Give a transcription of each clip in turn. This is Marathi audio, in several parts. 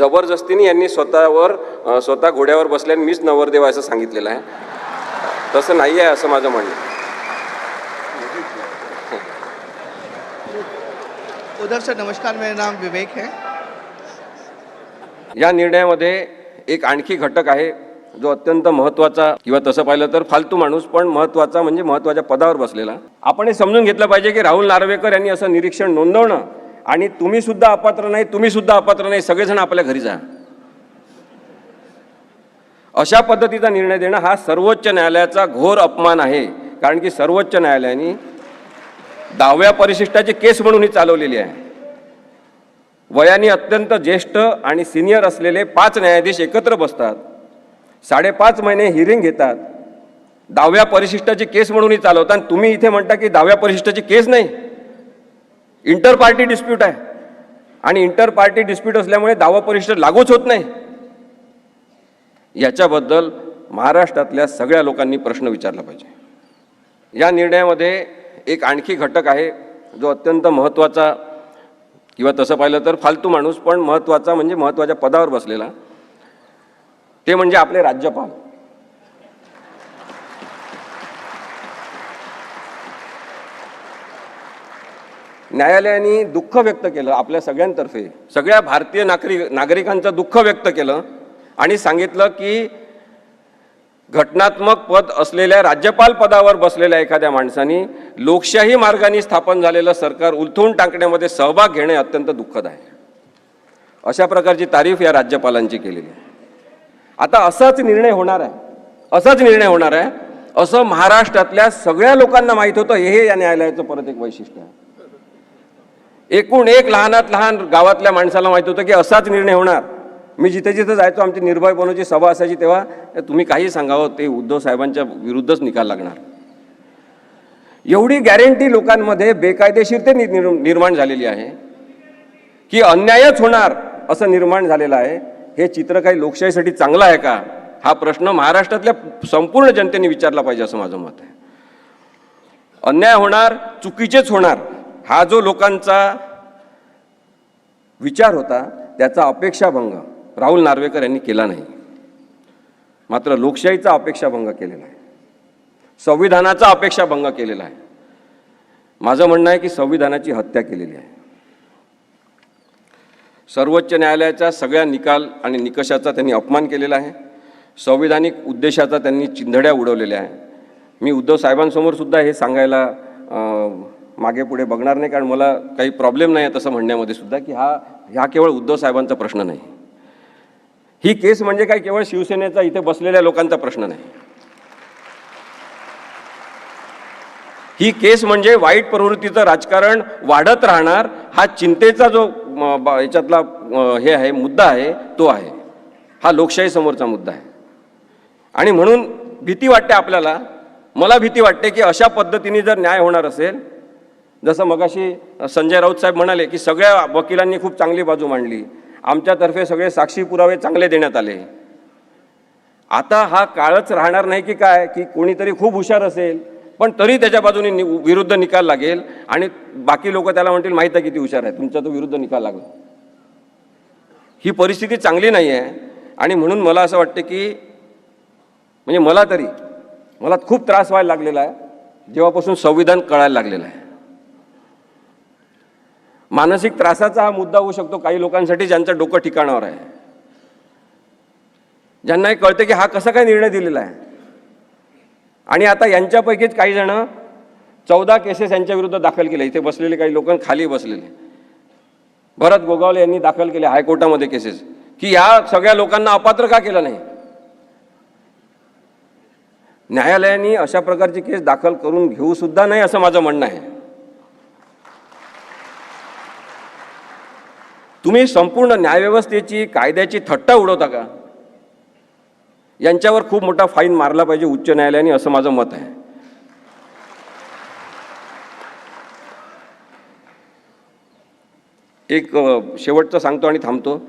जबरदस्तीने यांनी स्वतःवर स्वतः घोड्यावर बसल्याने मीच नवरदेव असं सांगितलेलं आहे. तसं नाही आहे असं माझं म्हणणं. आहे. उधर से नमस्कार मेरा नाम विवेक है। या निर्णयामध्ये एक आणखी घटक आहे जो अत्यंत महत्त्वाचा किंवा तसं पाहिलं तर फालतू माणूस पण महत्त्वाचा म्हणजे महत्त्वाच्या पदावर बसलेला. आपण हे समजून घेतलं पाहिजे की राहुल नार्वेकर यांनी असं निरीक्षण नोंदवणं आणि तुम्ही सुद्धा अपात्र नाही तुम्ही सुद्धा अपात्र नाही सगळेजण आपल्या घरी जा. अशा पद्धतीचा निर्णय देणं हा सर्वोच्च न्यायालयाचा घोर अपमान आहे. कारण की सर्वोच्च न्यायालयाने दहाव्या परिशिष्टाची केस म्हणून ही चालवलेली आहे. वयाने अत्यंत ज्येष्ठ आणि सिनियर असलेले पाच न्यायाधीश एकत्र बसतात. साडेपाच महिने हिअरिंग घेतात. दहाव्या परिशिष्टाची केस म्हणून ही चालवतात. आणि तुम्ही इथे म्हणता की दहाव्या परिशिष्टाची केस नाही. इंटर पार्टी डिस्प्यूट आहे. आणि इंटर पार्टी डिस्प्यूट असल्यामुळे दावा परिषद लागूच होत नाही. याच्याबद्दल महाराष्ट्रातल्या सगळ्या लोकांनी प्रश्न विचारला पाहिजे. या निर्णयामध्ये एक आणखी घटक आहे जो अत्यंत महत्त्वाचा किंवा तसं पाहिलं तर फालतू माणूस पण महत्त्वाचा म्हणजे महत्त्वाच्या पदावर बसलेला. ते म्हणजे आपले राज्यपाल. न्यायालयाने दुःख व्यक्त केलं आपल्या सगळ्यांतर्फे. सगळ्या भारतीय नागरिक नागरिकांचं दुःख व्यक्त केलं आणि सांगितलं की घटनात्मक पद असलेल्या राज्यपाल पदावर बसलेल्या एखाद्या माणसाने लोकशाही मार्गाने स्थापन झालेलं सरकार उलथवून टाकण्यामध्ये सहभाग घेणे अत्यंत दुःखद आहे अशा प्रकारची तारीफ या राज्यपालांची केलेली. आहे आता असाच निर्णय होणार आहे. असाच निर्णय होणार आहे. असं महाराष्ट्रातल्या सगळ्या लोकांना माहीत होतं. हे या न्यायालयाचं परत एक वैशिष्ट्य आहे. एकूण एक लहानात लहान गावातल्या माणसाला माहीत होतं की असाच निर्णय होणार. मी जिथे जिथे जायचो आमची निर्भय बनवची सभा असायची तेव्हा तुम्ही काही सांगावं ते उद्धव साहेबांच्या विरुद्धच निकाल लागणार. एवढी गॅरंटी लोकांमध्ये बेकायदेशीरते नि- निर्माण झालेली आहे. की अन्यायच होणार असं निर्माण झालेलं आहे. हे चित्र काही लोकशाहीसाठी चांगलं आहे का? हा प्रश्न महाराष्ट्रातल्या संपूर्ण जनतेने विचारला पाहिजे असं माझं मत आहे. अन्याय होणार चुकीचेच होणार. हा जो लोकांचा विचार होता त्याचा अपेक्षाभंग राहुल नार्वेकर यांनी केला नाही. मात्र लोकशाहीचा अपेक्षाभंग केलेला आहे. संविधानाचा अपेक्षाभंग केलेला आहे. माझं म्हणणं आहे की संविधानाची हत्या केलेली आहे. सर्वोच्च न्यायालयाच्या सगळ्या निकाल आणि निकषाचा त्यांनी अपमान केलेला आहे. संविधानिक उद्देशाचा त्यांनी चिंधड्या उडवलेल्या आहे. मी उद्धव साहेबांसमोर सुद्धा हे सांगायला मागे पुढे बघणार नाही कारण मला काही प्रॉब्लेम नाही आहे तसं म्हणण्यामध्ये सुद्धा की हा हा केवळ उद्धव साहेबांचा प्रश्न नाही. ही केस म्हणजे काय केवळ शिवसेनेचा इथे बसलेल्या लोकांचा प्रश्न नाही. ही केस म्हणजे वाईट प्रवृत्तीचं राजकारण वाढत राहणार हा चिंतेचा जो याच्यातला हे आहे मुद्दा आहे तो आहे. हा लोकशाही समोरचा मुद्दा आहे. आणि म्हणून भीती वाटते आपल्याला मला भीती वाटते की अशा पद्धतीने जर न्याय होणार असेल जसं मगाशी संजय राऊत साहेब म्हणाले की सगळ्या वकिलांनी खूप चांगली बाजू मांडली. आमच्यातर्फे सगळे साक्षी पुरावे चांगले देण्यात आले. आता हा काळच राहणार नाही की काय की कोणीतरी खूप हुशार असेल पण तरी त्याच्या बाजूने नि विरुद्ध निकाल लागेल आणि बाकी लोक त्याला म्हणतील माहीत आहे किती हुशार आहे तुमचा तो विरुद्ध निकाल लागला. ही परिस्थिती चांगली नाही आहे आणि म्हणून मला असं वाटतं की म्हणजे मला तरी मला खूप त्रास व्हायला लागलेला आहे. जेव्हापासून संविधान कळायला लागलेलं आहे. मानसिक त्रासाचा हा मुद्दा होऊ शकतो काही लोकांसाठी ज्यांचं डोकं ठिकाणावर आहे. ज्यांना हे कळतं की हा कसा काय निर्णय दिलेला आहे. आणि आता यांच्यापैकीच काही जण चौदा केसेस यांच्या विरुद्ध दाखल केले. इथे बसलेले काही लोक खाली बसलेले. भरत गोगावले यांनी दाखल केले हायकोर्टामध्ये केसेस. की या सगळ्या लोकांना अपात्र का केलं नाही? न्यायालयाने अशा प्रकारची केस दाखल करून घेऊ सुद्धा नाही असं माझं म्हणणं आहे. तुम्ही संपूर्ण न्यायव्यवस्थेची कायद्याची थट्टा उडवता का? यांच्यावर खूप मोठा फाईन मारला पाहिजे उच्च न्यायालयाने असं माझं मत आहे. एक शेवटचं सांगतो आणि थांबतो.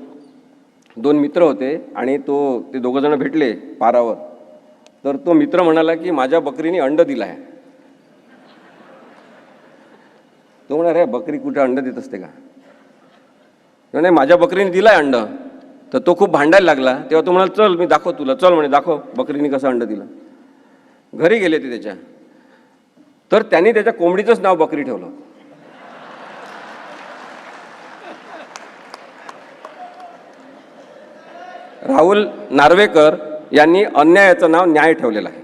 दोन मित्र होते आणि तो ते दोघंजणं भेटले पारावर. तर तो मित्र म्हणाला की माझ्या बकरीने अंड दिलं आहे तो म्हणा रे बकरी कुठे अंड देत असते का? नाही माझ्या बकरीने दिलाय अंड. तर तो खूप भांडायला लागला. तेव्हा तो म्हणाला चल मी दाखव तुला. चल म्हणे दाखव बकरीने कसं अंड दिलं. घरी गेले ते त्याच्या. तर त्यांनी त्याच्या कोंबडीचंच नाव बकरी ठेवलं. राहुल नार्वेकर यांनी अन्यायाचं नाव न्याय ठेवलेलं आहे.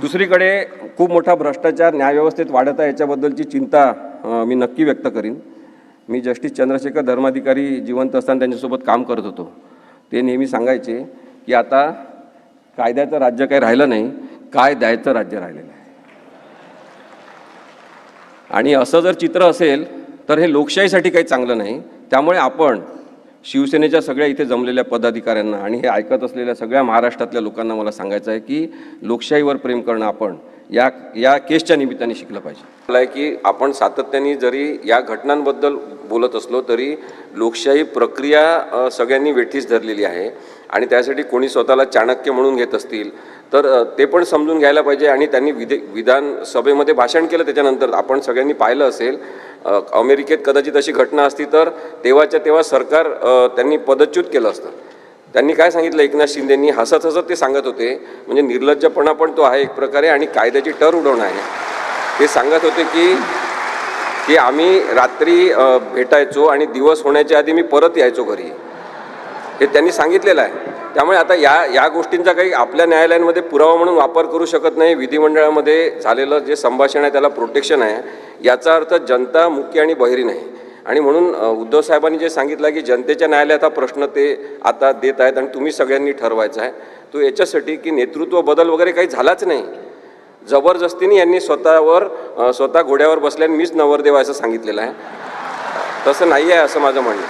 दुसरीकडे खूप मोठा भ्रष्टाचार न्यायव्यवस्थेत वाढत आहे याच्याबद्दलची चिंता मी नक्की व्यक्त करीन. मी जस्टिस चंद्रशेखर धर्माधिकारी जिवंत असताना त्यांच्यासोबत काम करत होतो. ते नेहमी सांगायचे की आता कायद्याचं राज्य काही राहिलं नाही काय द्यायचं राज्य राहिलेलं आहे. आणि असं जर चित्र असेल तर हे लोकशाहीसाठी काही चांगलं नाही. त्यामुळे आपण शिवसेनेच्या सगळ्या इथे जमलेल्या पदाधिकाऱ्यांना आणि हे ऐकत असलेल्या सगळ्या महाराष्ट्रातल्या लोकांना मला सांगायचं आहे की लोकशाहीवर प्रेम करणं आपण या या केसच्या निमित्ताने शिकलं पाहिजे. मला आहे की आपण सातत्याने जरी या घटनांबद्दल बोलत असलो तरी लोकशाही प्रक्रिया सगळ्यांनी वेठीस धरलेली आहे. आणि त्यासाठी कोणी स्वतःला चाणक्य म्हणून घेत असतील तर ते पण समजून घ्यायला पाहिजे आणि त्यांनी विधे विधानसभेमध्ये भाषण केलं त्याच्यानंतर आपण सगळ्यांनी पाहिलं असेल अमेरिकेत कदाचित अशी घटना असती तर तेव्हाच्या तेव्हा सरकार त्यांनी पदच्युत केलं असतं. त्यांनी काय सांगितलं? एकनाथ शिंदेंनी हसत हसत ते सांगत होते. म्हणजे निर्लज्जपणा पण तो आहे एक प्रकारे आणि कायद्याची टर उडवणं आहे. ते सांगत होते की की आम्ही रात्री भेटायचो आणि दिवस होण्याच्या आधी मी परत यायचो घरी. हे त्यांनी सांगितलेलं आहे. त्यामुळे आता या या गोष्टींचा काही आपल्या न्यायालयांमध्ये पुरावा म्हणून वापर करू शकत नाही. विधिमंडळामध्ये झालेलं जे संभाषण आहे त्याला प्रोटेक्शन आहे. याचा अर्थ जनता मुख्य आणि बहिरी नाही. आणि म्हणून उद्धव साहेबांनी जे सांगितलं की जनतेच्या न्यायालयात हा प्रश्न ते आता देत आहेत आणि तुम्ही सगळ्यांनी ठरवायचा आहे तो याच्यासाठी की नेतृत्व बदल वगैरे काही झालाच नाही. जबरदस्तीने यांनी स्वतःवर स्वतः घोड्यावर बसल्याने मीच नवरदेव असं सांगितलेलं आहे. तसं नाही आहे असं माझं म्हणणं.